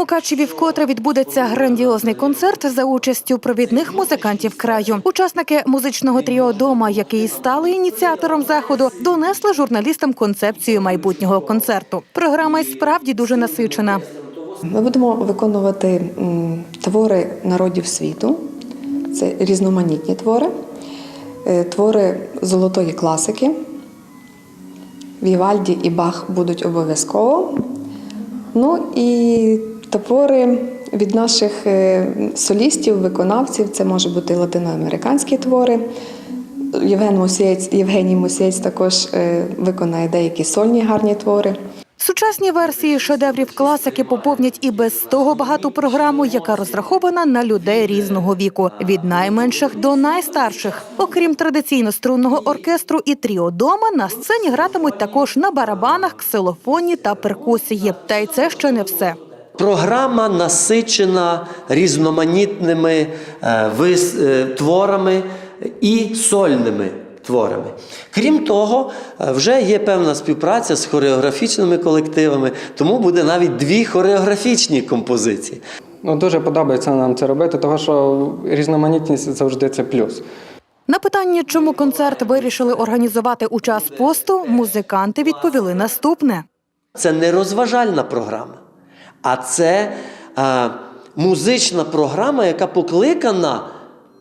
Мукачеві вкотре відбудеться грандіозний концерт за участю провідних музикантів краю. Учасники музичного тріо Дома, які і стали ініціатором заходу, донесли журналістам концепцію майбутнього концерту. Програма й справді дуже насичена. Ми будемо виконувати твори народів світу. Це різноманітні твори, Е, твори золотої класики. Вівальді і Бах будуть обов'язково. Ну і твори від наших е, солістів, виконавців. Це можуть бути латиноамериканські твори. Євген Мусієць, Євгеній Мусієць також е, виконає деякі сольні гарні твори. Сучасні версії шедеврів класики поповнять і без того багату програму, яка розрахована на людей різного віку, від найменших до найстарших. Окрім традиційно струнного оркестру і тріо дома на сцені гратимуть також на барабанах, ксилофоні та перкусії. Та й це ще не все. Програма насичена різноманітними е, е, творами і сольними творами. Крім того, е, вже є певна співпраця з хореографічними колективами, тому буде навіть дві хореографічні композиції. Ну, дуже подобається нам це робити, тому що різноманітність завжди це плюс. На питання, чому концерт вирішили організувати у час посту, музиканти відповіли наступне. Це не розважальна програма, а це е, музична програма, яка покликана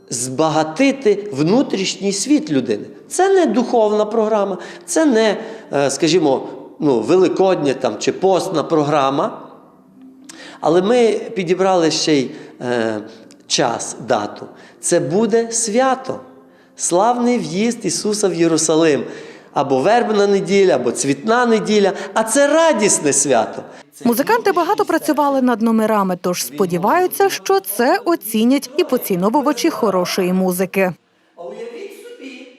збагатити внутрішній світ людини. Це не духовна програма, це не, е, скажімо, ну, великодня там, чи постна програма. Але ми підібрали ще й е, час, дату. Це буде свято, славний в'їзд Ісуса в Єрусалим. Або вербна неділя, або цвітна неділя, а це радісне свято. Музиканти багато працювали над номерами, тож сподіваються, що це оцінять і поціновувачі хорошої музики.